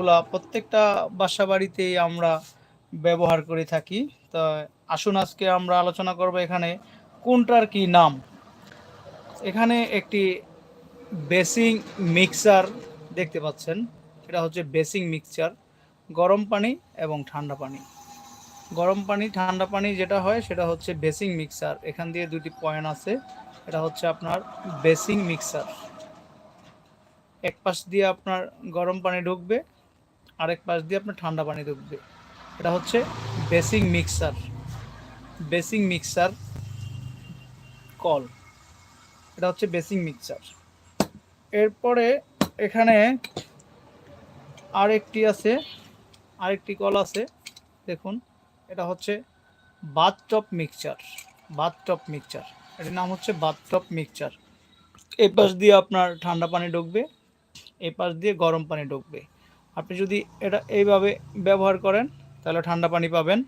গুলা প্রত্যেকটা বাসা বাড়িতেই আমরা ব্যবহার করে থাকি। তো আসুন আজকে আমরা আলোচনা করব এখানে কোনটার কি নাম। এখানে একটি বেসিং মিক্সার দেখতে পাচ্ছেন। এটা হচ্ছে বেসিং মিক্সচার গরম পানি এবং ঠান্ডা পানি। গরম পানি, ঠান্ডা পানি যেটা হয় সেটা হচ্ছে বেসিং মিক্সার। এখান দিয়ে দুটি পয়েন্ট আছে। এটা হচ্ছে আপনার বেসিং মিক্সার। এক পাশ দিয়ে আপনার গরম পানি ঢুকবে আরেক পাশ দিয়ে আপনার ঠান্ডা পানি ঢুকবে। এটা হচ্ছে বেসিং মিক্সার। বেসিং মিক্সার কল। এটা হচ্ছে বেসিং মিক্সার। এরপরে এখানে আরেকটি আছে, আরেকটি কল আছে। দেখুন, এটা হচ্ছে বাথটপ মিক্সচার বাথটপ মিক্সচার এটার নাম হচ্ছে বাথটপ মিক্সচার এই পাশ দিয়ে আপনার ঠান্ডা পানি ঢুকবে এই পাশ দিয়ে গরম পানি ঢুকবে। আপনি যদি এটা এইভাবে ব্যবহার করেন, তাহলে ঠান্ডা পানি পাবেন।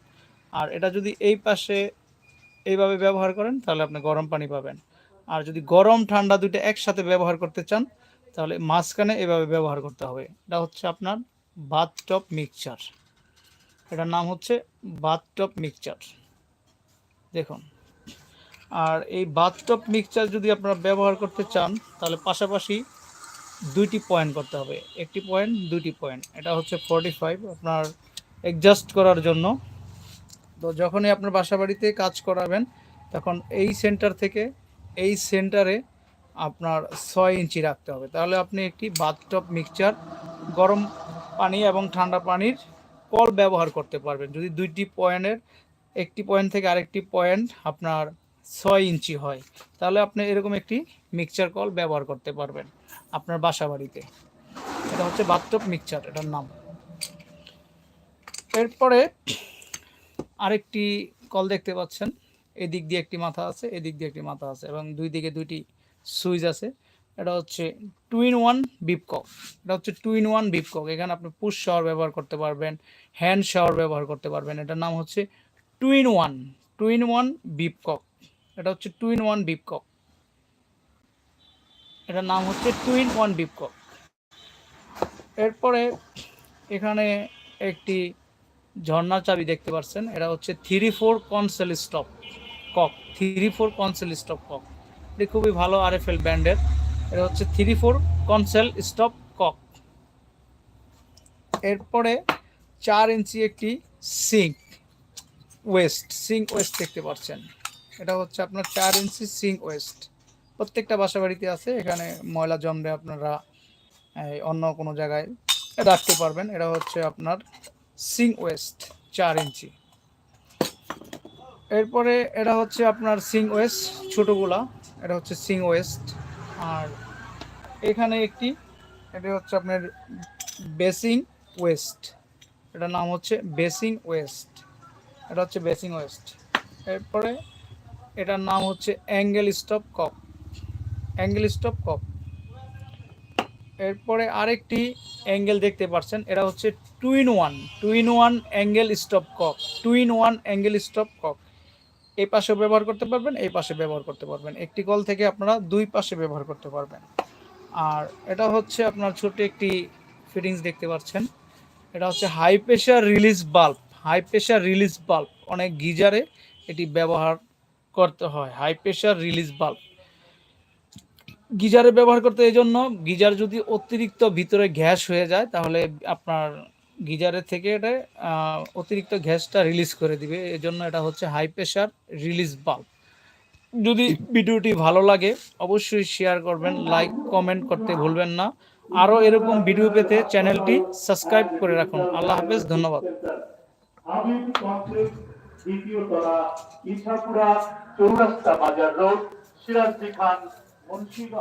আর এটা যদি এই পাশে এইভাবে ব্যবহার করেন, তাহলে আপনি গরম পানি পাবেন। আর যদি গরম, ঠান্ডা দুইটা একসাথে ব্যবহার করতে চান, তাহলে মাঝখানে এভাবে ব্যবহার করতে হবে। এটা হচ্ছে আপনার বাথ বাথটপ মিক্সচার। এটার নাম হচ্ছে বাথ বাথটপ মিক্সচার। দেখুন। আর এই বাথটপ মিক্সচার যদি আপনারা ব্যবহার করতে চান, তাহলে পাশাপাশি দুইটি পয়েন্ট করতে হবে। একটি পয়েন্ট দুইটি পয়েন্ট এটা হচ্ছে ফর্টি ফাইভ আপনার অ্যাডজাস্ট করার জন্য। তো যখনই আপনার বাসা বাড়িতে কাজ করাবেন, তখন এই সেন্টার থেকে এই সেন্টারে আপনার ছয় ইঞ্চি রাখতে হবে। তাহলে আপনি একটি বাথটপ মিক্সচার গরম পানি এবং ঠান্ডা পানির কল ব্যবহার করতে পারবেন। যদি দুইটি পয়েন্টের একটি পয়েন্ট থেকে আরেকটি পয়েন্ট আপনার ছয় ইঞ্চি হয়। তাহলে আপনি এরকম একটি মিক্সচার কল ব্যবহার করতে পারবেন আপনার বাসা বাড়িতে। এটা হচ্ছে বাথটপ মিক্সচার এটার নাম। এরপরে আরেকটি কল দেখতে পাচ্ছেন। এদিক দিয়ে একটি মাথা আছে, এদিক দিয়ে একটি মাথা আছে এবং দুই দিকে দুইটি সুইচ আছে। এটা হচ্ছে টু ইন ওয়ান বিপকক এটা হচ্ছে টু ইন ওয়ান বিপকক এখানে আপনি পুশ শাওয়ার ব্যবহার করতে পারবেন হ্যান্ড শাওয়ার ব্যবহার করতে পারবেন। এটার নাম হচ্ছে two in one two in one বিপকক এটা হচ্ছে টু ইন ওয়ান বিপকক এটার নাম হচ্ছে টু ইন ওয়ান বিপকক এরপরে এখানে একটি ঝর্ণা চাবি দেখতে পাচ্ছেন, এটা হচ্ছে three four concealed stop cock three four concealed stop cock এটি খুবই ভালো আর এফ এল ব্র্যান্ডের, এটা হচ্ছে three four concealed stop cock এরপরে চার ইঞ্চি একটি সিঙ্ক ওয়েস্ট সিঙ্ক ওয়েস্ট দেখতে পাচ্ছেন। এটা হচ্ছে আপনার চার ইঞ্চি সিঙ্ক ওয়েস্ট। প্রত্যেকটা বাসা বাড়িতে আছে, এখানে ময়লা জমলে আপনারা অন্য কোনো জায়গায় রাখতে পারবেন। এটা হচ্ছে আপনার সিং ওয়েস্ট, চার ইঞ্চি। এরপরে এটা হচ্ছে আপনার সিং ওয়েস্ট, ছোটোগুলা। এটা হচ্ছে সিং ওয়েস্ট। আর এখানে একটি, এটা হচ্ছে আপনার বেসিং ওয়েস্ট। এটার নাম হচ্ছে বেসিং ওয়েস্ট। এটা হচ্ছে বেসিং ওয়েস্ট। এরপরে এটার নাম হচ্ছে angle stop cock angle stop cock এরপরে আরেকটি অ্যাঙ্গেল দেখতে পাচ্ছেন এটা হচ্ছে two in one. Two in one angle stop cock two in one angle stop cock এই পাশে ব্যবহার করতে পারবেন, এই পাশে ব্যবহার করতে পারবেন। একটি কল থেকে আপনারা দুই পাশে ব্যবহার করতে পারবেন। আর এটা হচ্ছে আপনার ছোট একটি ফিটিংস দেখতে পাচ্ছেন। এটা হচ্ছে হাই প্রেশার রিলিজ বাল্ব। হাই প্রেশার রিলিজ বাল্ব। অনেক গিজারে এটি ব্যবহার করতে হয় হাই প্রেশার রিলিজ বাল্ব গিজারে ব্যবহার করতে এই জন্য গিজার যদি অতিরিক্ত ভিতরে গ্যাস হয়ে যায়, তাহলে আপনার গিজারের থেকে এটা অতিরিক্ত গ্যাসটা রিলিজ করে দিবে। এজন্য এটা হচ্ছে হাই প্রেশার রিলিজ বাল্ব যদি ভিডিওটি ভালো লাগে, অবশ্যই শেয়ার করবেন লাইক কমেন্ট করতে ভুলবেন না। আরও এরকম ভিডিও পেতে চ্যানেলটি সাবস্ক্রাইব করে রাখুন। আল্লাহ হাফেজ, ধন্যবাদ। দ্বিতীয় তলা ইছাপুরা চৌরাস্তা বাজার রোড সিরাজদি খান মুন্সিগঞ্জ।